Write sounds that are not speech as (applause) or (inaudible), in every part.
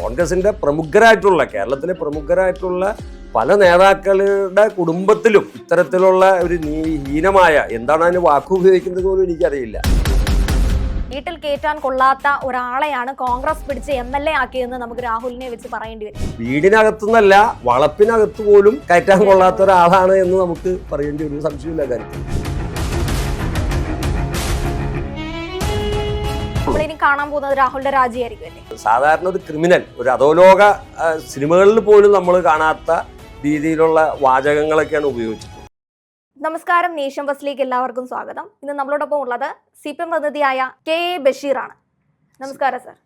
കോൺഗ്രസിന്റെ പ്രമുഖരായിട്ടുള്ള കേരളത്തിലെ പ്രമുഖരായിട്ടുള്ള പല നേതാക്കളുടെ കുടുംബത്തിലും ഇത്തരത്തിലുള്ള ഒരു ഹീനമായ എന്താണ് അതിന് വാക്ക് ഉപയോഗിക്കുന്നത് പോലും എനിക്കറിയില്ല. വീട്ടിൽ കയറ്റാൻ കൊള്ളാത്ത ഒരാളെയാണ് കോൺഗ്രസ് പിടിച്ച് എം എൽ എ ആക്കിയതെന്ന് നമുക്ക് രാഹുലിനെ വെച്ച് പറയേണ്ടി വരും. വീടിനകത്തുനിന്നല്ല വളപ്പിനകത്ത് പോലും കയറ്റാൻ കൊള്ളാത്ത ഒരാളാണ് എന്ന് നമുക്ക് പറയേണ്ടി വരും. സംശയമില്ല കാര്യത്തിൽ. നമ്മളിനി കാണാൻ പോകുന്നത് രാഹുലിന്റെ രാജിയായിരിക്കും അല്ലേ സാധാരണ ഒരു ക്രിമിനൽ ഒരു അധോലോക സിനിമകളിൽ പോലും നമ്മൾ കാണാത്ത രീതിയിലുള്ള വാചകങ്ങളൊക്കെയാണ് ഉപയോഗിച്ചത് നമസ്കാരം നേഷൻ ബസ്സിലേക്ക് എല്ലാവർക്കും സ്വാഗതം. ഇന്ന് നമ്മളോടൊപ്പം ഉള്ളത് സി പി എം പ്രതിനിധിയായ കെ എ ബഷീറാണ്. നമസ്കാരം സർ.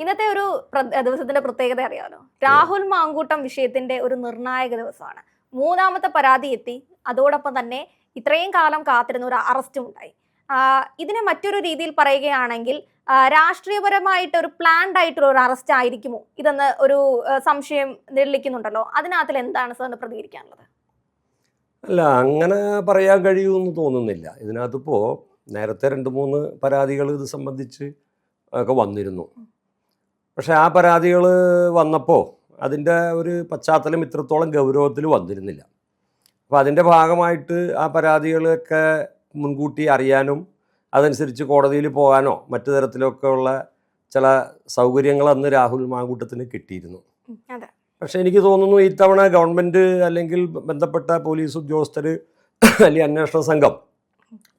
ഇന്നത്തെ ഒരു ദിവസത്തിന്റെ പ്രത്യേകത അറിയാമല്ലോ രാഹുൽ മാങ്കൂട്ടം വിഷയത്തിന്റെ ഒരു നിർണായക ദിവസമാണ്. മൂന്നാമത്തെ പരാതി എത്തി. അതോടൊപ്പം തന്നെ ഇത്രയും കാലം കാത്തിരുന്ന ഒരു അറസ്റ്റും ഉണ്ടായി. ഇതിനെ മറ്റൊരു രീതിയിൽ പറയുകയാണെങ്കിൽ രാഷ്ട്രീയപരമായിട്ട് ഒരു പ്ലാൻഡ് ആയിട്ടുള്ള ഒരു അറസ്റ്റ് ആയിരിക്കുമോ? ഇതെന്ന് ഒരു സംശയം നിഴലിക്കുന്നുണ്ടല്ലോ അതിനകത്തിൽ എന്താണ് സാറിന് പ്രതികരിക്കാനുള്ളത്? അല്ല അങ്ങനെ പറയാൻ കഴിയുമെന്ന് തോന്നുന്നില്ല. ഇതിനകത്തിപ്പോൾ നേരത്തെ രണ്ട് മൂന്ന് പരാതികൾ ഇത് സംബന്ധിച്ച് ഒക്കെ വന്നിരുന്നു. പക്ഷെ ആ പരാതികൾ വന്നപ്പോൾ അതിന്റെ ഒരു പശ്ചാത്തലം ഇത്രത്തോളം ഗൗരവത്തിൽ വന്നിരുന്നില്ല. അപ്പോൾ അതിന്റെ ഭാഗമായിട്ട് ആ പരാതികളൊക്കെ മുൻകൂട്ടി അറിയാനും അതനുസരിച്ച് കോടതിയിൽ പോകാനോ മറ്റു തരത്തിലൊക്കെ ഉള്ള ചില സൗകര്യങ്ങൾ അന്ന് രാഹുൽ മാങ്കൂട്ടത്തിന് കിട്ടിയിരുന്നു. പക്ഷേ എനിക്ക് തോന്നുന്നു ഇത്തവണ ഗവൺമെന്റ് അല്ലെങ്കിൽ ബന്ധപ്പെട്ട പോലീസ് ഉദ്യോഗസ്ഥർ (clears throat) അല്ലെങ്കിൽ അന്വേഷണ സംഘം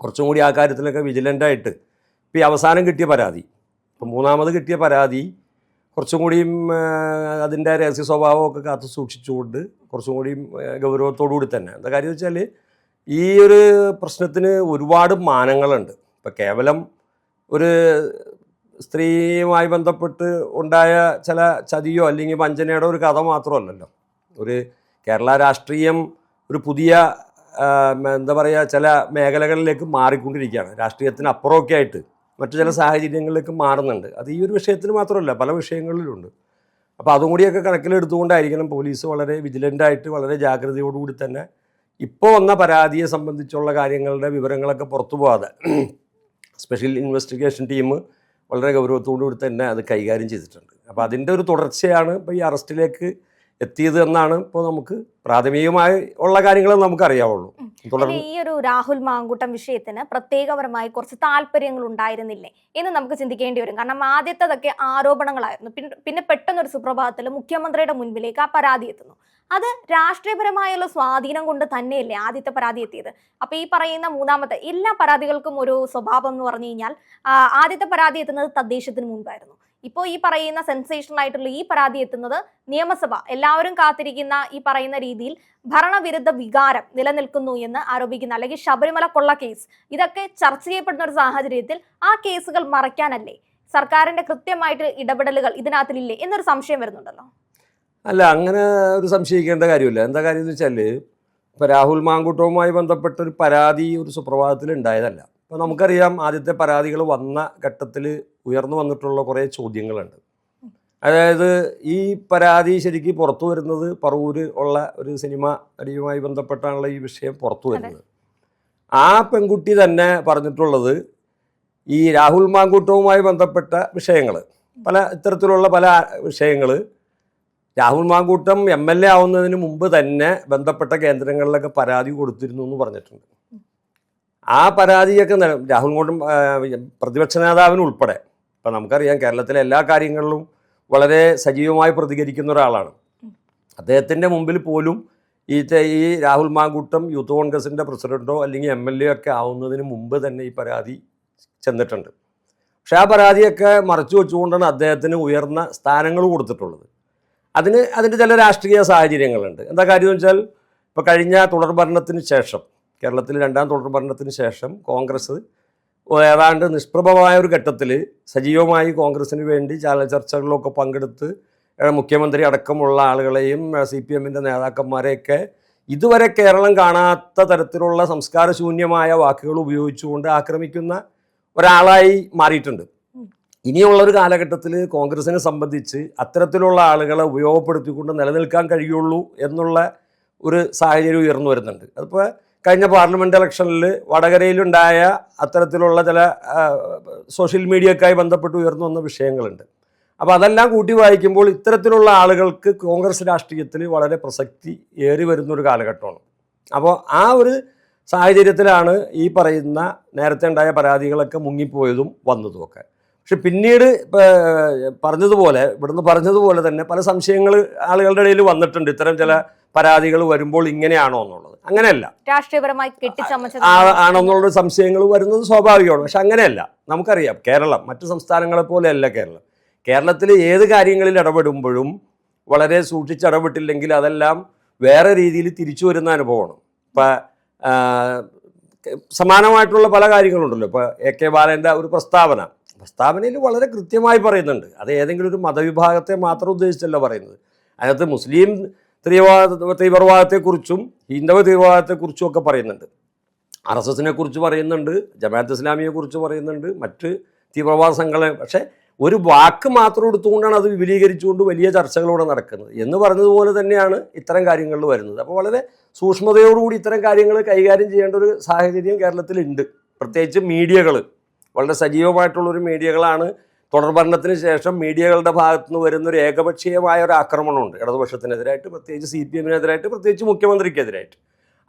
കുറച്ചും കൂടി ആ കാര്യത്തിലൊക്കെ വിജിലന്റായിട്ട് ഇപ്പോൾ ഈ അവസാനം കിട്ടിയ പരാതി ഇപ്പം മൂന്നാമത് കിട്ടിയ പരാതി കുറച്ചും കൂടിയും അതിന്റെ രഹസ്യ സ്വഭാവമൊക്കെ കാത്തു സൂക്ഷിച്ചുകൊണ്ട് കുറച്ചും കൂടിയും ഗൗരവത്തോടു കൂടി തന്നെ. എന്താ കാര്യം വെച്ചാൽ ഈ ഒരു പ്രശ്നത്തിന് ഒരുപാട് മാനങ്ങളുണ്ട്. ഇപ്പം കേവലം ഒരു സ്ത്രീയുമായി ബന്ധപ്പെട്ട് ഉണ്ടായ ചില ചതിയോ അല്ലെങ്കിൽ വഞ്ചനയുടെ ഒരു കഥ മാത്രമല്ലല്ലോ. ഒരു കേരള രാഷ്ട്രീയം ഒരു പുതിയ എന്താ പറയുക ചില മേഖലകളിലേക്ക് മാറിക്കൊണ്ടിരിക്കുകയാണ്. രാഷ്ട്രീയത്തിന് അപ്പുറമൊക്കെ ആയിട്ട് മറ്റു ചില സാഹചര്യങ്ങളിലേക്ക് മാറുന്നുണ്ട്. അത് ഈ ഒരു വിഷയത്തിന് മാത്രമല്ല പല വിഷയങ്ങളിലുണ്ട്. അപ്പോൾ അതും കൂടിയൊക്കെ കണക്കിലെടുത്തുകൊണ്ടായിരിക്കണം പോലീസ് വളരെ വിജിലന്റായിട്ട് വളരെ ജാഗ്രതയോടുകൂടി തന്നെ ഇപ്പോൾ വന്ന പരാതിയെ സംബന്ധിച്ചുള്ള കാര്യങ്ങളുടെ വിവരങ്ങളൊക്കെ പുറത്തു പോകാതെ സ്പെഷ്യൽ ഇൻവെസ്റ്റിഗേഷൻ ടീം വളരെ ഗൗരവത്തോടു കൂടി തന്നെ അത് കൈകാര്യം ചെയ്തിട്ടുണ്ട്. അപ്പോൾ അതിന്റെ ഒരു തുടർച്ചയാണ് ഇപ്പോൾ ഈ അറസ്റ്റിലേക്ക് എത്തിയത് എന്നാണ് ഇപ്പോൾ നമുക്ക് പ്രാഥമികമായി ഉള്ള കാര്യങ്ങൾ നമുക്ക് അറിയാവുള്ളൂ ഈ ഒരു രാഹുൽ മാങ്കൂട്ടം വിഷയത്തിന് പ്രത്യേകപരമായി കുറച്ച് താല്പര്യങ്ങൾ ഉണ്ടായിരുന്നില്ലേ എന്ന് നമുക്ക് ചിന്തിക്കേണ്ടി വരും. കാരണം ആദ്യത്തതൊക്കെ ആരോപണങ്ങളായിരുന്നു. പിന്നെ പെട്ടെന്നൊരു സുപ്രഭാതത്തിൽ മുഖ്യമന്ത്രിയുടെ മുൻപിലേക്ക് ആ പരാതി എത്തുന്നു. അത് രാഷ്ട്രീയപരമായുള്ള സ്വാധീനം കൊണ്ട് തന്നെയല്ലേ ആദ്യത്തെ പരാതി എത്തിയത്? അപ്പൊ ഈ പറയുന്ന മൂന്നാമത്തെ എല്ലാ പരാതികൾക്കും ഒരു സ്വഭാവം എന്ന് പറഞ്ഞു കഴിഞ്ഞാൽ ആദ്യത്തെ പരാതി എത്തുന്നത് തദ്ദേശത്തിന് മുൻപായിരുന്നു ഇപ്പോൾ ഈ പറയുന്ന സെൻസേഷണൽ ആയിട്ടുള്ള ഈ പരാതി എത്തുന്നത് നിയമസഭ. എല്ലാവരും കാത്തിരിക്കുന്ന ഈ പറയുന്ന രീതിയിൽ ഭരണവിരുദ്ധ വികാരം നിലനിൽക്കുന്നു എന്ന് ആരോപിക്കുന്ന. അല്ലെങ്കിൽ ശബരിമല കൊള്ള കേസ് ഇതൊക്കെ ചർച്ച ചെയ്യപ്പെടുന്ന ഒരു സാഹചര്യത്തിൽ ആ കേസുകൾ മറയ്ക്കാനല്ലേ സർക്കാരിന്റെ കൃത്യമായിട്ട് ഇടപെടലുകൾ ഇതിനകത്തിലില്ലേ എന്നൊരു സംശയം വരുന്നുണ്ടല്ലോ. അല്ല അങ്ങനെ ഒരു സംശയിക്കേണ്ട കാര്യമില്ല. എന്താ കാര്യം എന്ന് വെച്ചാൽ ഇപ്പോൾ രാഹുൽ മാങ്കൂട്ടവുമായി ബന്ധപ്പെട്ട ഒരു പരാതി ഒരു സുപ്രഭാതത്തിൽ ഉണ്ടായതല്ല. അപ്പോൾ നമുക്കറിയാം ആദ്യത്തെ പരാതികൾ വന്ന ഘട്ടത്തിൽ ഉയർന്നു വന്നിട്ടുള്ള കുറേ ചോദ്യങ്ങളുണ്ട്. അതായത് ഈ പരാതി ശരിക്കും പുറത്തു വരുന്നത് പറവൂര് ഉള്ള ഒരു സിനിമ നടിയുമായി ബന്ധപ്പെട്ടാണല്ലോ ഈ വിഷയം പുറത്തു വരുന്നത്. ആ പെൺകുട്ടി തന്നെ പറഞ്ഞിട്ടുള്ളത് ഈ രാഹുൽ മാങ്കൂട്ടവുമായി ബന്ധപ്പെട്ട വിഷയങ്ങൾ പല ഇത്തരത്തിലുള്ള പല വിഷയങ്ങൾ Rahul Mankoottam M L A ആവുന്നതിന് മുമ്പ് തന്നെ ബന്ധപ്പെട്ട കേന്ദ്രങ്ങളിലൊക്കെ പരാതി കൊടുത്തിരുന്നു എന്ന് പറഞ്ഞിട്ടുണ്ട്. ആ പരാതിയൊക്കെ രാഹുൽ മാങ്കൂട്ടം പ്രതിപക്ഷ നേതാവിന് ഉൾപ്പെടെ. ഇപ്പം നമുക്കറിയാം കേരളത്തിലെ എല്ലാ കാര്യങ്ങളിലും വളരെ സജീവമായി പ്രതികരിക്കുന്ന ഒരാളാണ്. അദ്ദേഹത്തിന്റെ മുമ്പിൽ പോലും ഈ ഈ രാഹുൽ മാങ്കൂട്ടം യൂത്ത് കോൺഗ്രസിന്റെ പ്രസിഡന്റോ അല്ലെങ്കിൽ എം എൽ എ ഒക്കെ ആവുന്നതിന് മുമ്പ് തന്നെ ഈ പരാതി ചെന്നിട്ടുണ്ട്. പക്ഷേ ആ പരാതിയൊക്കെ മറച്ചു വെച്ചുകൊണ്ടാണ് അദ്ദേഹത്തിന് ഉയർന്ന സ്ഥാനങ്ങൾ കൊടുത്തിട്ടുള്ളത്. അതിന് അതിന്റെ ചില രാഷ്ട്രീയ സാഹചര്യങ്ങളുണ്ട്. എന്താ കാര്യം എന്ന് വെച്ചാൽ ഇപ്പോൾ കഴിഞ്ഞ തുടർ ഭരണത്തിന് ശേഷം കേരളത്തിൽ രണ്ടാം തുടർ ഭരണത്തിന് ശേഷം കോൺഗ്രസ് ഏതാണ്ട് നിഷ്പ്രഭമായ ഒരു ഘട്ടത്തിൽ സജീവമായി കോൺഗ്രസിന് വേണ്ടി ചില ചർച്ചകളിലൊക്കെ പങ്കെടുത്ത് മുഖ്യമന്ത്രി അടക്കമുള്ള ആളുകളെയും സി പി എമ്മിന്റെ നേതാക്കന്മാരെയൊക്കെ ഇതുവരെ കേരളം കാണാത്ത തരത്തിലുള്ള സംസ്കാരശൂന്യമായ വാക്കുകൾ ഉപയോഗിച്ചുകൊണ്ട് ആക്രമിക്കുന്ന ഒരാളായി മാറിയിട്ടുണ്ട്. ഇനിയുള്ള ഒരു കാലഘട്ടത്തിൽ കോൺഗ്രസിനെ സംബന്ധിച്ച് അത്തരത്തിലുള്ള ആളുകളെ ഉപയോഗപ്പെടുത്തിക്കൊണ്ട് നിലനിൽക്കാൻ കഴിയുള്ളൂ എന്നുള്ള ഒരു സാഹചര്യം ഉയർന്നു വരുന്നുണ്ട്. അതിപ്പോൾ കഴിഞ്ഞ പാർലമെന്റ് ഇലക്ഷനിൽ വടകരയിലുണ്ടായ അത്തരത്തിലുള്ള ചില സോഷ്യൽ മീഡിയക്കായി ബന്ധപ്പെട്ട് ഉയർന്നു വന്ന വിഷയങ്ങളുണ്ട്. അപ്പോൾ അതെല്ലാം കൂട്ടി വായിക്കുമ്പോൾ ഇത്തരത്തിലുള്ള ആളുകൾക്ക് കോൺഗ്രസ് രാഷ്ട്രീയത്തിൽ വളരെ പ്രസക്തി ഏറി വരുന്നൊരു കാലഘട്ടമാണ്. അപ്പോൾ ആ ഒരു സാഹചര്യത്തിലാണ് ഈ പറയുന്ന നേരത്തെ ഉണ്ടായ പരാതികളൊക്കെ മുങ്ങിപ്പോയതും വന്നതും ഒക്കെ പക്ഷെ പിന്നീട് ഇപ്പൊ, പറഞ്ഞതുപോലെ ഇവിടുന്ന് പറഞ്ഞതുപോലെ തന്നെ പല സംശയങ്ങൾ ആളുകളുടെ ഇടയിൽ വന്നിട്ടുണ്ട്. ഇത്തരം ചില പരാതികൾ വരുമ്പോൾ ഇങ്ങനെയാണോ എന്നുള്ളത്. അങ്ങനെയല്ല. രാഷ്ട്രീയപരമായി ആണെന്നുള്ള സംശയങ്ങൾ വരുന്നത് സ്വാഭാവികമാണ്. പക്ഷെ അങ്ങനെയല്ല. നമുക്കറിയാം കേരളം മറ്റു സംസ്ഥാനങ്ങളെ പോലെയല്ല കേരളം. കേരളത്തിൽ ഏത് കാര്യങ്ങളിൽ ഇടപെടുമ്പോഴും വളരെ സൂക്ഷിച്ച് ഇടപെട്ടില്ലെങ്കിൽ അതെല്ലാം വേറെ രീതിയിൽ തിരിച്ചു വരുന്ന അനുഭവമാണ്. ഇപ്പം സമാനമായിട്ടുള്ള പല കാര്യങ്ങളുണ്ടല്ലോ. ഇപ്പോൾ എ കെ ബാലന്റെ ഒരു പ്രസ്താവന. പ്രസ്താവനയിൽ വളരെ കൃത്യമായി പറയുന്നുണ്ട്. അത് ഏതെങ്കിലും ഒരു മതവിഭാഗത്തെ മാത്രം ഉദ്ദേശിച്ചല്ല പറയുന്നത്. അതിനകത്ത് മുസ്ലിം തീവ്രവാദ തീവ്രവാദത്തെക്കുറിച്ചും ഹിന്ദവ തീവ്രവാദത്തെക്കുറിച്ചും ഒക്കെ പറയുന്നുണ്ട്. ആർ എസ് എസിനെ കുറിച്ച് പറയുന്നുണ്ട് ജമാഅത്ത് ഇസ്ലാമിയെ കുറിച്ച് പറയുന്നുണ്ട് മറ്റ് തീവ്രവാദ സംഘടന. പക്ഷേ ഒരു വാക്ക് മാത്രം എടുത്തുകൊണ്ടാണ് അത് വിപുലീകരിച്ചുകൊണ്ട് വലിയ ചർച്ചകളോടെ നടക്കുന്നത്. എന്ന് പറഞ്ഞതുപോലെ തന്നെയാണ് ഇത്തരം കാര്യങ്ങളിൽ വരുന്നത്. അപ്പോൾ വളരെ സൂക്ഷ്മതയോടുകൂടി ഇത്തരം കാര്യങ്ങൾ കൈകാര്യം ചെയ്യേണ്ട ഒരു സാഹചര്യം കേരളത്തിലുണ്ട്. പ്രത്യേകിച്ച് മീഡിയകൾ. വളരെ സജീവമായിട്ടുള്ളൊരു മീഡിയകളാണ്. തുടർഭരണത്തിന് ശേഷം മീഡിയകളുടെ ഭാഗത്തുനിന്ന് വരുന്ന ഒരു ഏകപക്ഷീയമായ ഒരു ആക്രമണമുണ്ട്. ഇടതുപക്ഷത്തിനെതിരായിട്ട് പ്രത്യേകിച്ച് സി പി എമ്മിനെതിരായിട്ട് പ്രത്യേകിച്ച് മുഖ്യമന്ത്രിക്കെതിരായിട്ട്.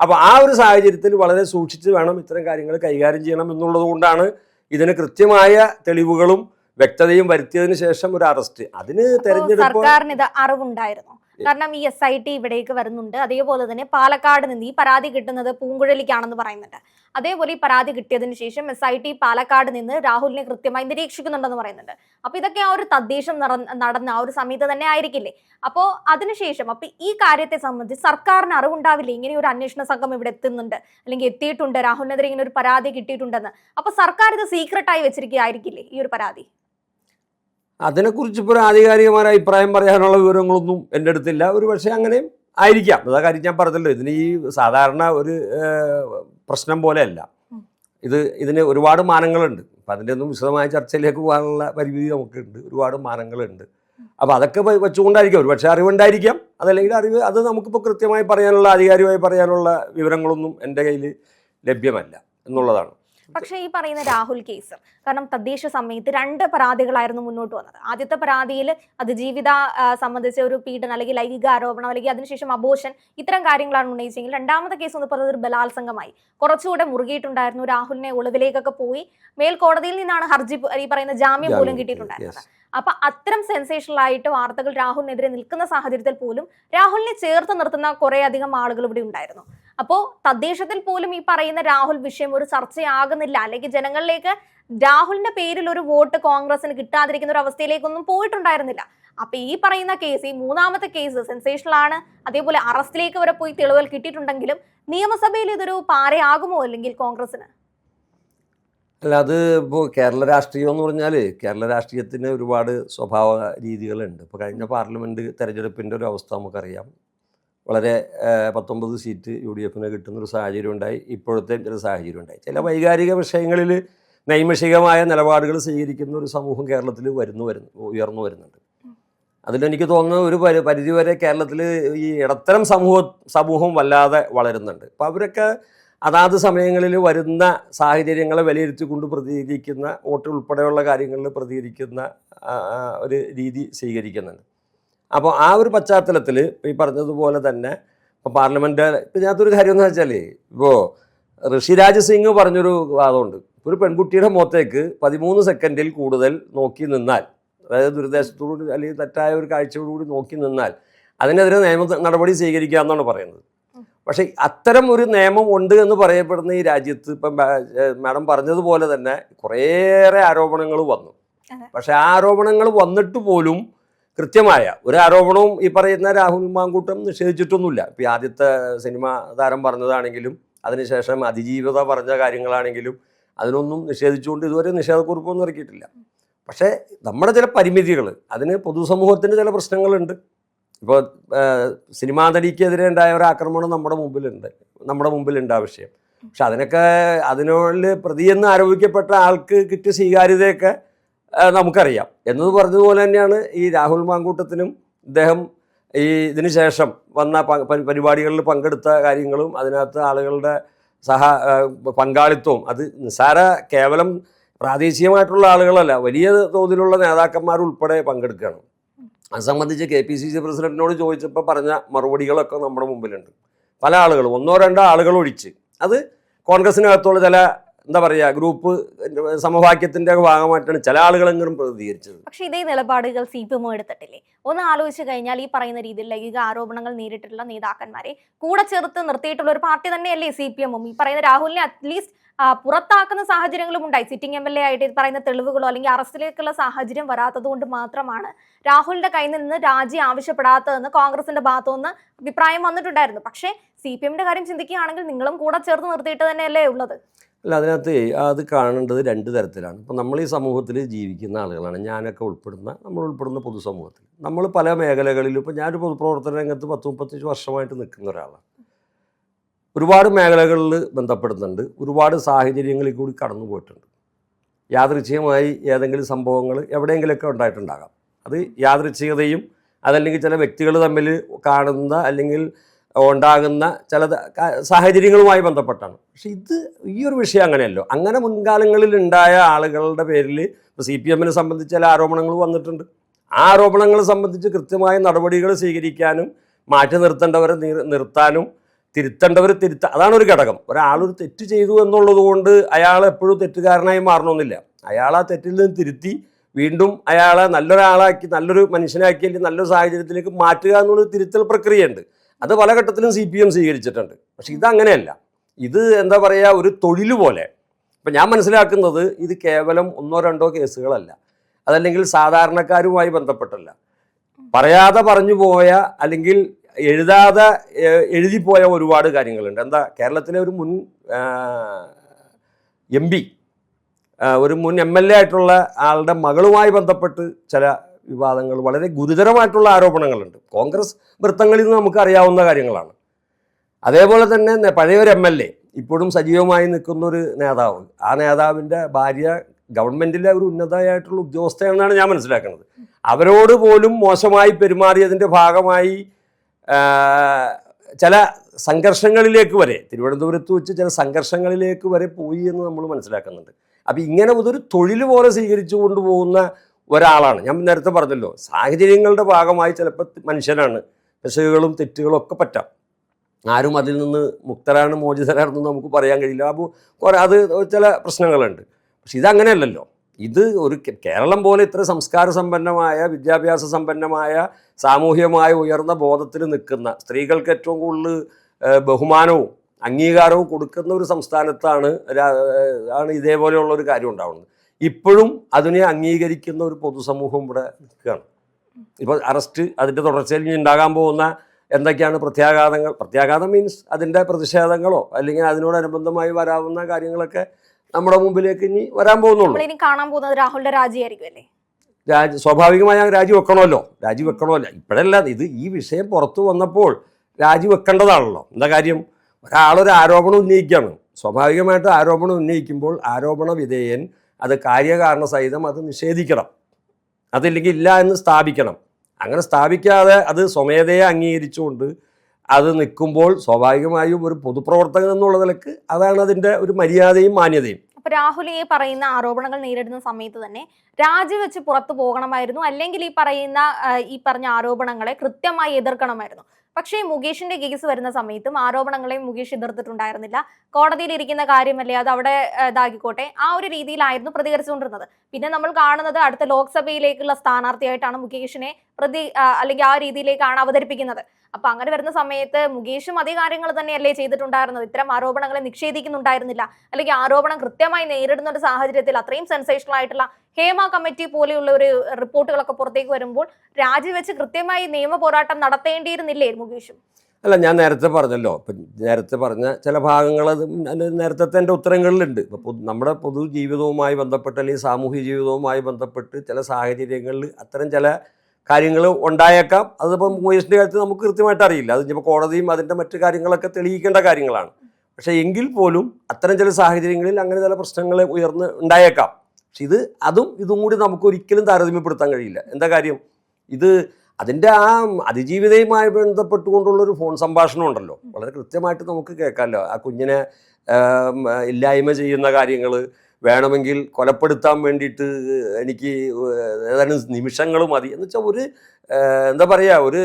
അപ്പോൾ ആ ഒരു സാഹചര്യത്തിൽ വളരെ സൂക്ഷിച്ച് വേണം ഇത്തരം കാര്യങ്ങൾ കൈകാര്യം ചെയ്യണം എന്നുള്ളത് കൊണ്ടാണ് ഇതിന് കൃത്യമായ തെളിവുകളും വ്യക്തതയും വരുത്തിയതിനു ശേഷം ഒരു അറസ്റ്റ്. അതിന് തെരഞ്ഞെടുപ്പ് സർക്കാരിന് ഇത് അറിവുണ്ടായിരുന്നു. കാരണം ഈ എസ് ഐ ടി ഇവിടേക്ക് വരുന്നുണ്ട്. അതേപോലെ തന്നെ പാലക്കാട് നിന്ന് ഈ പരാതി കിട്ടുന്നത് പൂങ്കുഴലിക്കാണെന്ന് പറയുന്നുണ്ട്. അതേപോലെ ഈ പരാതി കിട്ടിയതിന് ശേഷം എസ് ഐ ടി പാലക്കാട് നിന്ന് രാഹുലിനെ കൃത്യമായി നിരീക്ഷിക്കുന്നുണ്ടെന്ന് പറയുന്നുണ്ട്. അപ്പൊ ഇതൊക്കെ ആ ഒരു തദ്ദേശം നടന്ന ആ ഒരു സമയത്ത് തന്നെ ആയിരിക്കില്ലേ? അപ്പോ അതിനുശേഷം അപ്പൊ ഈ കാര്യത്തെ സംബന്ധിച്ച് സർക്കാരിന് അറിവുണ്ടാവില്ലേ? ഇങ്ങനെ ഒരു അന്വേഷണ സംഘം ഇവിടെ എത്തുന്നുണ്ട്. അല്ലെങ്കിൽ എത്തിയിട്ടുണ്ട്. രാഹുലിനെതിരെ ഇങ്ങനെ ഒരു പരാതി കിട്ടിയിട്ടുണ്ടെന്ന്. അപ്പൊ സർക്കാർ ഇത് സീക്രട്ടായി വെച്ചിരിക്കുകയായിരിക്കില്ലേ ഈ ഒരു പരാതി? അതിനെക്കുറിച്ച് ഇപ്പോൾ ഒരു ആധികാരികമായ അഭിപ്രായം പറയാനുള്ള വിവരങ്ങളൊന്നും എന്റെ അടുത്തില്ല. ഒരു പക്ഷേ അങ്ങനെയും ആയിരിക്കാം. അതാ കാര്യം ഞാൻ പറഞ്ഞല്ലോ. ഇതിന് ഈ സാധാരണ ഒരു പ്രശ്നം പോലെയല്ല. ഇത് ഇതിന് ഒരുപാട് മാനങ്ങളുണ്ട്. അപ്പം അതിന്റെ ഒന്നും വിശദമായ ചർച്ചയിലേക്ക് പോകാനുള്ള പരിമിതി നമുക്കുണ്ട്. ഒരുപാട് മാനങ്ങളുണ്ട്. അപ്പോൾ അതൊക്കെ വെച്ചുകൊണ്ടായിരിക്കും. ഒരു പക്ഷേ അറിവുണ്ടായിരിക്കാം. അതല്ലെങ്കിൽ അറിവ് അത് നമുക്കിപ്പോൾ കൃത്യമായി പറയാനുള്ള ആധികാരികമായി പറയാനുള്ള വിവരങ്ങളൊന്നും എന്റെ കയ്യിൽ ലഭ്യമല്ല എന്നുള്ളതാണ്. പക്ഷേ ഈ പറയുന്ന രാഹുൽ കേസ് കാരണം തദ്ദേശ സമയത്ത് രണ്ട് പരാതികളായിരുന്നു മുന്നോട്ട് വന്നത്. ആദ്യത്തെ പരാതിയിൽ അതിജീവിത ജീവിത സംബന്ധിച്ച ഒരു പീഡനം അല്ലെങ്കിൽ ലൈംഗിക ആരോപണം അല്ലെങ്കിൽ അതിനുശേഷം അബോഷൻ ഇത്തരം കാര്യങ്ങളാണ് ഉന്നയിച്ചെങ്കിൽ രണ്ടാമത്തെ കേസ് എന്ന് പറയുന്നത് ഒരു ബലാത്സംഗമായി. കുറച്ചുകൂടെ മുറുകിയിട്ടുണ്ടായിരുന്നു. രാഹുലിനെ ഒളിവിലേക്കൊക്കെ പോയി മേൽക്കോടതിയിൽ നിന്നാണ് ഹർജി ഈ പറയുന്ന ജാമ്യം പോലും കിട്ടിയിട്ടുണ്ടായിരുന്നത്. അപ്പൊ അത്തരം സെൻസേഷണൽ ആയിട്ട് വാർത്തകൾ രാഹുലിനെതിരെ നിൽക്കുന്ന സാഹചര്യത്തിൽ പോലും രാഹുലിനെ ചേർത്ത് നിർത്തുന്ന കുറെ അധികം ആളുകൾ ഇവിടെ ഉണ്ടായിരുന്നു. അപ്പോ തദ്ദേശത്തിൽ പോലും ഈ പറയുന്ന രാഹുൽ വിഷയം ഒരു ചർച്ചയാകുന്നില്ല. അല്ലെങ്കിൽ ജനങ്ങളിലേക്ക് രാഹുലിന്റെ പേരിൽ ഒരു വോട്ട് കോൺഗ്രസിന് കിട്ടാതിരിക്കുന്ന ഒരു അവസ്ഥയിലേക്കൊന്നും പോയിട്ടുണ്ടായിരുന്നില്ല. അപ്പൊ ഈ പറയുന്ന കേസ് ഈ മൂന്നാമത്തെ കേസ് സെൻസേഷണൽ ആണ്. അതേപോലെ അറസ്റ്റിലേക്ക് വരെ പോയി തെളിവുകൾ കിട്ടിയിട്ടുണ്ടെങ്കിലും നിയമസഭയിൽ ഇതൊരു പാരയാകുമോ അല്ലെങ്കിൽ കോൺഗ്രസിന്? അല്ല അത് ഇപ്പോൾ കേരള രാഷ്ട്രീയം എന്ന് പറഞ്ഞാൽ കേരള രാഷ്ട്രീയത്തിന് ഒരുപാട് സ്വഭാവ രീതികളുണ്ട്. ഇപ്പോൾ കഴിഞ്ഞ പാർലമെന്റ് തെരഞ്ഞെടുപ്പിന്റെ ഒരു അവസ്ഥ നമുക്കറിയാം. വളരെ പത്തൊമ്പത് സീറ്റ് യു ഡി എഫിന് കിട്ടുന്നൊരു സാഹചര്യം ഉണ്ടായി. ഇപ്പോഴത്തെ ചില സാഹചര്യം ഉണ്ടായി. ചില വൈകാരിക വിഷയങ്ങളിൽ നൈമിഷികമായ നിലപാടുകൾ സ്വീകരിക്കുന്ന ഒരു സമൂഹം കേരളത്തിൽ വരുന്നു വരുന്നു ഉയർന്നു വരുന്നുണ്ട്. അതിലെനിക്ക് തോന്നുന്ന ഒരു പരി പരിധിവരെ കേരളത്തിൽ ഈ ഇടത്തരം സമൂഹ സമൂഹം വല്ലാതെ വളരുന്നുണ്ട്. അപ്പോൾ അവരൊക്കെ അതാത് സമയങ്ങളിൽ വരുന്ന സാഹചര്യങ്ങളെ വിലയിരുത്തിക്കൊണ്ട് പ്രതികരിക്കുന്ന വോട്ട് ഉൾപ്പെടെയുള്ള കാര്യങ്ങളിൽ പ്രതികരിക്കുന്ന ഒരു രീതി സ്വീകരിക്കുന്നുണ്ട്. അപ്പോൾ ആ ഒരു പശ്ചാത്തലത്തിൽ ഈ പറഞ്ഞതുപോലെ തന്നെ ഇപ്പോൾ പാർലമെന്റ് ഇപ്പം ഇതിനകത്തൊരു കാര്യം എന്ന് വെച്ചാൽ ഇപ്പോൾ ഋഷിരാജ് സിംഗ് പറഞ്ഞൊരു വാദമുണ്ട്. ഒരു പെൺകുട്ടിയുടെ മുഖത്തേക്ക് പതിമൂന്ന് സെക്കൻഡിൽ കൂടുതൽ നോക്കി നിന്നാൽ അതായത് ദുരുദ്ദേശത്തോടുകൂടി അല്ലെങ്കിൽ തെറ്റായ ഒരു കാഴ്ചയോടുകൂടി നോക്കി നിന്നാൽ അതിനെതിരെ നിയമ നടപടി സ്വീകരിക്കുക എന്നാണ് പറയുന്നത്. പക്ഷേ അത്തരം ഒരു നിയമം ഉണ്ട് എന്ന് പറയപ്പെടുന്ന ഈ രാജ്യത്ത് ഇപ്പം മാഡം പറഞ്ഞതുപോലെ തന്നെ കുറേയേറെ ആരോപണങ്ങൾ വന്നു. പക്ഷേ ആ ആരോപണങ്ങൾ വന്നിട്ട് പോലും കൃത്യമായ ഒരു ആരോപണവും ഈ പറയുന്ന രാഹുൽ മാങ്കൂട്ടം നിഷേധിച്ചിട്ടൊന്നുമില്ല. ഇപ്പം ആദ്യത്തെ സിനിമ താരം പറഞ്ഞതാണെങ്കിലും അതിനുശേഷം അതിജീവിത പറഞ്ഞ കാര്യങ്ങളാണെങ്കിലും അതിനൊന്നും നിഷേധിച്ചുകൊണ്ട് ഇതുവരെ നിഷേധക്കുറിപ്പൊന്നും ഇറക്കിയിട്ടില്ല. പക്ഷേ നമ്മുടെ ചില പരിമിതികൾ അതിന് പൊതുസമൂഹത്തിന് ചില പ്രശ്നങ്ങളുണ്ട്. ഇപ്പോൾ സിനിമാ നടിക്കെതിരെ ഉണ്ടായ ഒരു ആക്രമണം നമ്മുടെ മുമ്പിലുണ്ട്. നമ്മുടെ മുമ്പിലുണ്ട് ആ വിഷയം. പക്ഷെ അതിനൊക്കെ അതിനോട് പ്രതിയെന്ന് ആരോപിക്കപ്പെട്ട ആൾക്ക് കിട്ടിയ സ്വീകാര്യതയൊക്കെ നമുക്കറിയാം. എന്നത് പറഞ്ഞതുപോലെ തന്നെയാണ് ഈ രാഹുൽ മാങ്കൂട്ടത്തിനും ഇദ്ദേഹം ഈ ഇതിന് ശേഷം വന്ന പരിപാടികളിൽ പങ്കെടുത്ത കാര്യങ്ങളും അതിനകത്ത് ആളുകളുടെ സഹ പങ്കാളിത്തവും അത് നിസ്സാര കേവലം പ്രാദേശികമായിട്ടുള്ള ആളുകളല്ല വലിയ തോതിലുള്ള നേതാക്കന്മാർ ഉൾപ്പെടെ പങ്കെടുക്കുകയാണ്. അത് സംബന്ധിച്ച് കെ പി സി സി പ്രസിഡന്റിനോട് ചോദിച്ചപ്പോൾ പറഞ്ഞ മറുപടികളൊക്കെ നമ്മുടെ മുമ്പിലുണ്ട്. പല ആളുകളും ഒന്നോ രണ്ടോ ആളുകൾ ഒഴിച്ച്. അത് കോൺഗ്രസിനകത്തുള്ള ചില എന്താ പറയുക ഗ്രൂപ്പ് സമവാക്യത്തിന്റെ ഭാഗമായിട്ടാണ് ചില ആളുകളെങ്കിലും പ്രതികരിച്ചത് പക്ഷേ ഇതേ നിലപാടുകൾ സി പി എം എടുത്തിട്ടില്ലേ? ഒന്ന് ആലോചിച്ച് കഴിഞ്ഞാൽ ഈ പറയുന്ന രീതിയിൽ ലൈംഗിക ആരോപണങ്ങൾ നേരിട്ടിട്ടുള്ള നേതാക്കന്മാരെ കൂടെ ചേർത്ത് നിർത്തിയിട്ടുള്ള ഒരു പാർട്ടി തന്നെയല്ലേ സി പി എമ്മും? ഈ പറയുന്ന രാഹുലിനെ അറ്റ്ലീസ്റ്റ് പുറത്താക്കുന്ന സാഹചര്യങ്ങളും ഉണ്ടായി. സിറ്റിംഗ് എം എൽ എ ആയിട്ട് പറയുന്ന തെളിവുകളോ അല്ലെങ്കിൽ അറസ്റ്റിലേക്കുള്ള സാഹചര്യം വരാത്തത് കൊണ്ട് മാത്രമാണ് രാഹുലിന്റെ കയ്യിൽ നിന്ന് രാജി ആവശ്യപ്പെടാത്തതെന്ന് കോൺഗ്രസിന്റെ ഭാഗത്തുനിന്ന് അഭിപ്രായം വന്നിട്ടുണ്ടായിരുന്നു. പക്ഷേ സി പി എമ്മിന്റെ കാര്യം ചിന്തിക്കുകയാണെങ്കിൽ നിങ്ങളും കൂടെ ചേർത്ത് നിർത്തിയിട്ട് തന്നെയല്ലേ ഉള്ളത്? അല്ല അതിനകത്ത് അത് കാണേണ്ടത് രണ്ട് തരത്തിലാണ്. ഇപ്പം നമ്മൾ ഈ സമൂഹത്തിൽ ജീവിക്കുന്ന ആളുകളാണ്. ഞാനൊക്കെ ഉൾപ്പെടുന്ന നമ്മൾ ഉൾപ്പെടുന്ന പൊതുസമൂഹത്തിൽ. നമ്മൾ പല മേഖലകളിലും ഇപ്പം ഞാനൊരു പൊതുപ്രവർത്തന രംഗത്ത് പത്ത് മുപ്പത്തഞ്ച് വർഷമായിട്ട് നിൽക്കുന്ന ഒരാളാണ്. ഒരുപാട് മേഖലകളിൽ ബന്ധപ്പെടുന്നുണ്ട്. ഒരുപാട് സാഹചര്യങ്ങളിൽ കൂടി കടന്നു പോയിട്ടുണ്ട്. യാദൃച്ഛികമായി ഏതെങ്കിലും സംഭവങ്ങൾ എവിടെയെങ്കിലുമൊക്കെ ഉണ്ടായിട്ടുണ്ടാകാം. അത് യാദൃച്ഛികതയും അതല്ലെങ്കിൽ ചില വ്യക്തികൾ തമ്മിൽ കാണുന്ന അല്ലെങ്കിൽ ഉണ്ടാകുന്ന ചില സാഹചര്യങ്ങളുമായി ബന്ധപ്പെട്ടാണ്. പക്ഷേ ഇത് ഈ ഒരു വിഷയം അങ്ങനെയല്ലോ. അങ്ങനെ മുൻകാലങ്ങളിൽ ഉണ്ടായ ആളുകളുടെ പേരിൽ ഇപ്പോൾ സി പി എമ്മിനെ സംബന്ധിച്ച് ചില ആരോപണങ്ങൾ വന്നിട്ടുണ്ട്. ആ ആരോപണങ്ങളെ സംബന്ധിച്ച് കൃത്യമായ നടപടികൾ സ്വീകരിക്കാനും മാറ്റി നിർത്തേണ്ടവരെ നിർത്താനും തിരുത്തേണ്ടവർ തിരുത്ത അതാണ് ഒരു ഘടകം. ഒരാളൊരു തെറ്റ് ചെയ്തു എന്നുള്ളത് കൊണ്ട് അയാൾ എപ്പോഴും തെറ്റുകാരനായി മാറണമെന്നില്ല അയാൾ ആ തെറ്റിൽ നിന്ന് തിരുത്തി വീണ്ടും അയാളെ നല്ലൊരാളാക്കി നല്ലൊരു മനുഷ്യനാക്കി അല്ലെങ്കിൽ നല്ലൊരു സാഹചര്യത്തിലേക്ക് മാറ്റുക എന്നുള്ളൊരു തിരുത്തൽ പ്രക്രിയയുണ്ട്. അത് പല ഘട്ടത്തിലും സി പി എം സ്വീകരിച്ചിട്ടുണ്ട്. പക്ഷെ ഇതങ്ങനെയല്ല. ഇത് എന്താ പറയുക ഒരു തൊഴിൽ പോലെ. ഇപ്പം ഞാൻ മനസ്സിലാക്കുന്നത് ഇത് കേവലം ഒന്നോ രണ്ടോ കേസുകളല്ല. അതല്ലെങ്കിൽ സാധാരണക്കാരുമായി ബന്ധപ്പെട്ടല്ല. പറയാതെ പറഞ്ഞു പോയ അല്ലെങ്കിൽ എഴുതാതെ എഴുതിപ്പോയ ഒരുപാട് കാര്യങ്ങളുണ്ട്. എന്താ കേരളത്തിലെ ഒരു മുൻ എം പി ഒരു മുൻ എം എൽ എ ആയിട്ടുള്ള ആളുടെ മകളുമായി ബന്ധപ്പെട്ട് ചില വിവാദങ്ങൾ വളരെ ഗുരുതരമായിട്ടുള്ള ആരോപണങ്ങളുണ്ട്. കോൺഗ്രസ് വൃത്തങ്ങളിൽ നിന്ന് നമുക്ക് അറിയാവുന്ന കാര്യങ്ങളാണ്. അതേപോലെ തന്നെ പഴയ പഴയൊരു എം എൽ എ ഇപ്പോഴും സജീവമായി നിൽക്കുന്ന ഒരു നേതാവ്. ആ നേതാവിന്റെ ഭാര്യ ഗവൺമെന്റിലെ ഒരു ഉന്നതമായിട്ടുള്ള ഉദ്യോഗസ്ഥയാണെന്നാണ് ഞാൻ മനസ്സിലാക്കുന്നത്. അവരോട് പോലും മോശമായി പെരുമാറിയതിന്റെ ഭാഗമായി ചില സംഘർഷങ്ങളിലേക്ക് വരെ തിരുവനന്തപുരത്ത് വെച്ച് ചില സംഘർഷങ്ങളിലേക്ക് വരെ പോയി എന്ന് നമ്മൾ മനസ്സിലാക്കുന്നുണ്ട്. അപ്പം ഇങ്ങനെ ഇതൊരു തൊഴിൽ പോലെ സ്വീകരിച്ചു കൊണ്ടുപോകുന്ന ഒരാളാണ്. ഞാൻ നേരത്തെ പറഞ്ഞല്ലോ സാഹചര്യങ്ങളുടെ ഭാഗമായി ചിലപ്പോൾ മനുഷ്യനാണ് പിശകുകളും തെറ്റുകളും ഒക്കെ പറ്റാം. ആരും അതിൽ നിന്ന് മുക്തരാണ് മോചിതരാണെന്ന് നമുക്ക് പറയാൻ കഴിയില്ല. അപ്പോൾ അത് ചില പ്രശ്നങ്ങളുണ്ട്. പക്ഷെ ഇതങ്ങനെയല്ലല്ലോ ഇത് ഒരു കേരളം പോലെ ഇത്ര സംസ്കാര സമ്പന്നമായ വിദ്യാഭ്യാസ സമ്പന്നമായ സാമൂഹികമായ ഉയർന്ന ബോധത്തിൽ നിൽക്കുന്ന സ്ത്രീകൾക്ക് ഏറ്റവും കൂടുതൽ ബഹുമാനവും അംഗീകാരവും കൊടുക്കുന്ന ഒരു സംസ്ഥാനത്താണ് ആണ് ഇതേപോലെയുള്ള ഒരു കാര്യം ഉണ്ടാവുന്നത്. ഇപ്പോഴും അതിനെ അംഗീകരിക്കുന്ന ഒരു പൊതുസമൂഹം ഇവിടെ നിൽക്കുകയാണ്. ഇപ്പോൾ അറസ്റ്റ് അതിന്റെ തുടർച്ചയിൽ ഉണ്ടാകാൻ പോകുന്ന എന്തൊക്കെയാണ് പ്രത്യാഘാതങ്ങൾ? പ്രത്യാഘാതം മീൻസ് അതിന്റെ പ്രതിഷേധങ്ങളോ അല്ലെങ്കിൽ അതിനോടനുബന്ധമായി വരാവുന്ന കാര്യങ്ങളൊക്കെ നമ്മുടെ മുമ്പിലേക്ക് ഇനി വരാൻ പോകുന്നുള്ളൂ. കാണാൻ പോകുന്നത് രാഹുലിന്റെ രാജിയായിരിക്കും അല്ലേ? രാജി സ്വാഭാവികമായി രാജിവെക്കണമല്ലോ രാജിവെക്കണമല്ല ഇപ്പോഴല്ല ഇത് ഈ വിഷയം പുറത്തു വന്നപ്പോൾ രാജിവെക്കേണ്ടതാണല്ലോ എന്താ കാര്യം? ഒരാളൊരു ആരോപണം ഉന്നയിക്കുകയാണ്. സ്വാഭാവികമായിട്ട് ആരോപണം ഉന്നയിക്കുമ്പോൾ ആരോപണ വിധേയൻ അത് കാര്യകാരണ സഹിതം അത് നിഷേധിക്കണം. അതില്ലെങ്കിൽ ഇല്ല എന്ന് സ്ഥാപിക്കണം. അങ്ങനെ സ്ഥാപിക്കാതെ അത് സ്വമേധയെ അംഗീകരിച്ചുകൊണ്ട് അത് നിൽക്കുമ്പോൾ സ്വാഭാവികമായും ഒരു പൊതുപ്രവർത്തകൻ എന്നുള്ള നിലയ്ക്ക് അതാണ് അതിന്റെ ഒരു മര്യാദയും മാന്യതയും. അപ്പൊ രാഹുൽ ഈ പറയുന്ന ആരോപണങ്ങൾ നേരിടുന്ന സമയത്ത് തന്നെ രാജിവെച്ച് പുറത്തു പോകണമായിരുന്നു. അല്ലെങ്കിൽ ഈ പറയുന്ന ഈ പറഞ്ഞ ആരോപണങ്ങളെ കൃത്യമായി എതിർക്കണമായിരുന്നു. പക്ഷേ മുകേഷിന്റെ കേസ് വരുന്ന സമയത്തും ആരോപണങ്ങളെയും മുകേഷ് എതിർത്തിട്ടുണ്ടായിരുന്നില്ല. കോടതിയിൽ ഇരിക്കുന്ന കാര്യമല്ലേ അത് അവിടെ ഇതാക്കിക്കോട്ടെ. ആ ഒരു രീതിയിലായിരുന്നു പ്രതികരിച്ചുകൊണ്ടിരുന്നത്. പിന്നെ നമ്മൾ കാണുന്നത് അടുത്ത ലോക്സഭയിലേക്കുള്ള സ്ഥാനാർത്ഥിയായിട്ടാണ് മുകേഷിനെ പ്രതി അല്ലെങ്കിൽ ആ രീതിയിലേക്കാണ് അവതരിപ്പിക്കുന്നത്. അപ്പൊ അങ്ങനെ വരുന്ന സമയത്ത് മുകേഷും അതേ കാര്യങ്ങൾ തന്നെയല്ലേ ചെയ്തിട്ടുണ്ടായിരുന്നത്. ഇത്തരം ആരോപണങ്ങളെ നിഷേധിക്കുന്നുണ്ടായിരുന്നില്ല. അല്ലെങ്കിൽ ആരോപണം കൃത്യമായി നേരിടുന്ന ഒരു സാഹചര്യത്തിൽ അത്രയും സെൻസേഷണൽ ആയിട്ടുള്ള ഹേമ കമ്മിറ്റി പോലെയുള്ള ഒരു റിപ്പോർട്ടുകളൊക്കെ പുറത്തേക്ക് വരുമ്പോൾ രാജിവെച്ച് കൃത്യമായി നിയമ പോരാട്ടം നടത്തേണ്ടിയിരുന്നില്ലേ? മുകേഷും. അല്ല ഞാൻ നേരത്തെ പറഞ്ഞല്ലോ. ഇപ്പം നേരത്തെ പറഞ്ഞ ചില ഭാഗങ്ങൾ അത് നേരത്തെ എന്റെ ഉത്തരങ്ങളിലുണ്ട്. ഇപ്പോൾ നമ്മുടെ പൊതു ജീവിതവുമായി ബന്ധപ്പെട്ട് അല്ലെങ്കിൽ സാമൂഹ്യ ജീവിതവുമായി ബന്ധപ്പെട്ട് ചില സാഹചര്യങ്ങളിൽ അത്തരം ചില കാര്യങ്ങൾ ഉണ്ടായേക്കാം. അതിപ്പം മുകേഷിന്റെ കാര്യത്തിൽ നമുക്ക് കൃത്യമായിട്ട് അറിയില്ല. അത് ഇപ്പോൾ കോടതിയും അതിന്റെ മറ്റു കാര്യങ്ങളൊക്കെ തെളിയിക്കേണ്ട കാര്യങ്ങളാണ്. പക്ഷേ എങ്കിൽ പോലും അത്തരം ചില സാഹചര്യങ്ങളിൽ അങ്ങനെ ചില പ്രശ്നങ്ങൾ ഉയർന്ന് ഉണ്ടായേക്കാം. പക്ഷെ ഇത് അതും ഇതും കൂടി നമുക്ക് ഒരിക്കലും താരതമ്യപ്പെടുത്താൻ കഴിയില്ല. എന്താ കാര്യം? ഇത് അതിന്റെ ആ അതിജീവിതയുമായി ബന്ധപ്പെട്ടുകൊണ്ടുള്ളൊരു ഫോൺ സംഭാഷണം ഉണ്ടല്ലോ. വളരെ കൃത്യമായിട്ട് നമുക്ക് കേൾക്കാമല്ലോ ആ കുഞ്ഞിനെ ഇല്ലായ്മ ചെയ്യുന്ന കാര്യങ്ങൾ വേണമെങ്കിൽ കൊലപ്പെടുത്താൻ വേണ്ടിയിട്ട് എനിക്ക് ഏതാനും നിമിഷങ്ങൾ മതി എന്ന് വെച്ചാൽ ഒരു എന്താ പറയുക ഒരു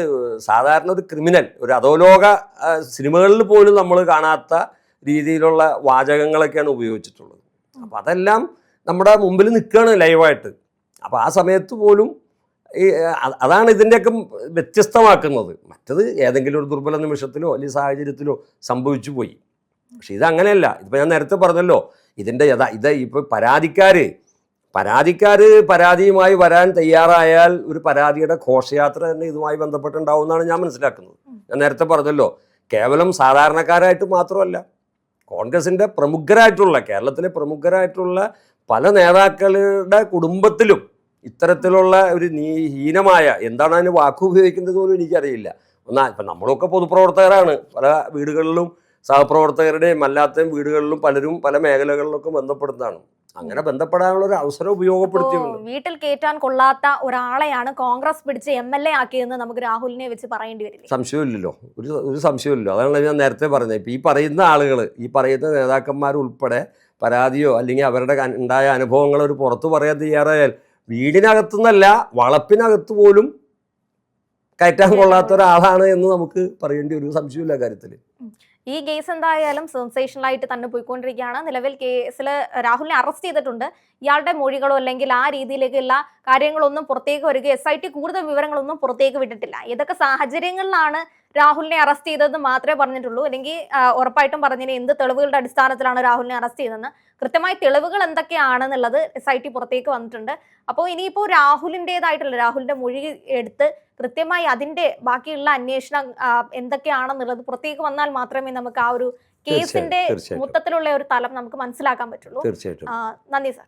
സാധാരണ ഒരു ക്രിമിനൽ ഒരു അധോലോക സിനിമകളിൽ പോലും നമ്മൾ കാണാത്ത രീതിയിലുള്ള വാചകങ്ങളൊക്കെയാണ് ഉപയോഗിച്ചിട്ടുള്ളത്. അപ്പം അതെല്ലാം നമ്മുടെ മുമ്പിൽ നിൽക്കുകയാണ് ലൈവായിട്ട്. അപ്പോൾ ആ സമയത്ത് പോലും ഈ അതാണ് ഇതിന്റെയൊക്കെ വ്യത്യസ്തമാക്കുന്നത്. മറ്റത് ഏതെങ്കിലും ഒരു ദുർബല നിമിഷത്തിലോ അല്ലെങ്കിൽ സാഹചര്യത്തിലോ സംഭവിച്ചു പോയി. പക്ഷെ ഇതങ്ങനെയല്ല. ഇപ്പം ഞാൻ നേരത്തെ പറഞ്ഞല്ലോ. ഇതിന്റെ യഥാ ഇത് ഇപ്പോൾ പരാതിക്കാർ പരാതിക്കാർ പരാതിയുമായി വരാൻ തയ്യാറായാൽ ഒരു പരാതിയുടെ ഘോഷയാത്ര തന്നെ ഇതുമായി ബന്ധപ്പെട്ടുണ്ടാവും എന്നാണ് ഞാൻ മനസ്സിലാക്കുന്നത്. ഞാൻ നേരത്തെ പറഞ്ഞല്ലോ. കേവലം സാധാരണക്കാരായിട്ട് മാത്രമല്ല കോൺഗ്രസിന്റെ പ്രമുഖരായിട്ടുള്ള കേരളത്തിലെ പ്രമുഖരായിട്ടുള്ള പല നേതാക്കളുടെ കുടുംബത്തിലും ഇത്തരത്തിലുള്ള ഒരു നീ ഹീനമായ എന്താണ് അതിന് വാക്ക് ഉപയോഗിക്കുന്നത് പോലും എനിക്കറിയില്ല. ഒന്നാ ഇപ്പം നമ്മളൊക്കെ പൊതുപ്രവർത്തകരാണ്. പല വീടുകളിലും സഹപ്രവർത്തകരുടെയും അല്ലാത്തയും വീടുകളിലും പലരും പല മേഖലകളിലൊക്കെ ബന്ധപ്പെടുന്നതാണ്. അങ്ങനെ ബന്ധപ്പെടാനുള്ള ഒരു അവസരം ഉപയോഗപ്പെടുത്തി ഉപയോഗപ്പെടുത്തിയുണ്ട് വീട്ടിൽ കേറ്റാൻ കൊള്ളാത്ത ഒരാളെയാണ് കോൺഗ്രസ് പിടിച്ച് എം എൽ എ ആക്കിയതെന്ന് നമുക്ക് രാഹുലിനെ വെച്ച് പറയേണ്ടി വരും സംശയമില്ലല്ലോ. ഒരു ഒരു സംശയമില്ലല്ലോ. അതാണ് ഞാൻ നേരത്തെ പറഞ്ഞത്. ഇപ്പം ഈ പറയുന്ന ആളുകൾ ഈ പറയുന്ന നേതാക്കന്മാരുൾപ്പെടെ പരാതിയോ അല്ലെങ്കിൽ അവരുടെ ഉണ്ടായ അനുഭവങ്ങൾ ഒരു പുറത്തു പറയാൻ തയ്യാറായാൽ വീടിനകത്തുനിന്നല്ല വളപ്പിനകത്ത് പോലും കയറ്റാൻ കൊള്ളാത്ത ഒരാളാണ് എന്ന് നമുക്ക് പറയേണ്ടി ഒരു സംശയമില്ല കാര്യത്തിൽ. ഈ കേസ് എന്തായാലും സെൻസേഷണൽ ആയിട്ട് തന്നെ പോയിക്കൊണ്ടിരിക്കുകയാണ്. നിലവിൽ കേസിൽ രാഹുലിനെ അറസ്റ്റ് ചെയ്തിട്ടുണ്ട്. ഇയാളുടെ മൊഴികളോ അല്ലെങ്കിൽ ആ രീതിയിലേക്കുള്ള കാര്യങ്ങളൊന്നും പുറത്തേക്ക് വരിക എസ് ഐ ടി കൂടുതൽ വിവരങ്ങളൊന്നും പുറത്തേക്ക് വിട്ടിട്ടില്ല. ഏതൊക്കെ സാഹചര്യങ്ങളിലാണ് രാഹുലിനെ അറസ്റ്റ് ചെയ്തതെന്ന് മാത്രമേ പറഞ്ഞിട്ടുള്ളൂ. അല്ലെങ്കിൽ ഉറപ്പായിട്ടും പറഞ്ഞതിന് എന്ത് തെളിവുകളുടെ അടിസ്ഥാനത്തിലാണ് രാഹുലിനെ അറസ്റ്റ് ചെയ്തതെന്ന്. കൃത്യമായി തെളിവുകൾ എന്തൊക്കെയാണെന്നുള്ളത് എസ് ഐ ടി പുറത്തേക്ക് വന്നിട്ടുണ്ട്. അപ്പോൾ ഇനിയിപ്പോൾ രാഹുലിന്റെതായിട്ടുള്ള രാഹുലിന്റെ മൊഴി എടുത്ത് കൃത്യമായി അതിന്റെ ബാക്കിയുള്ള അന്വേഷണം എന്തൊക്കെയാണെന്നുള്ളത് പുറത്തേക്ക് വന്നാൽ മാത്രമേ നമുക്ക് ആ ഒരു കേസിന്റെ മൊത്തത്തിലുള്ള ഒരു തലം നമുക്ക് മനസ്സിലാക്കാൻ പറ്റുള്ളൂ. തീർച്ചയായിട്ടും. നന്ദി സാർ.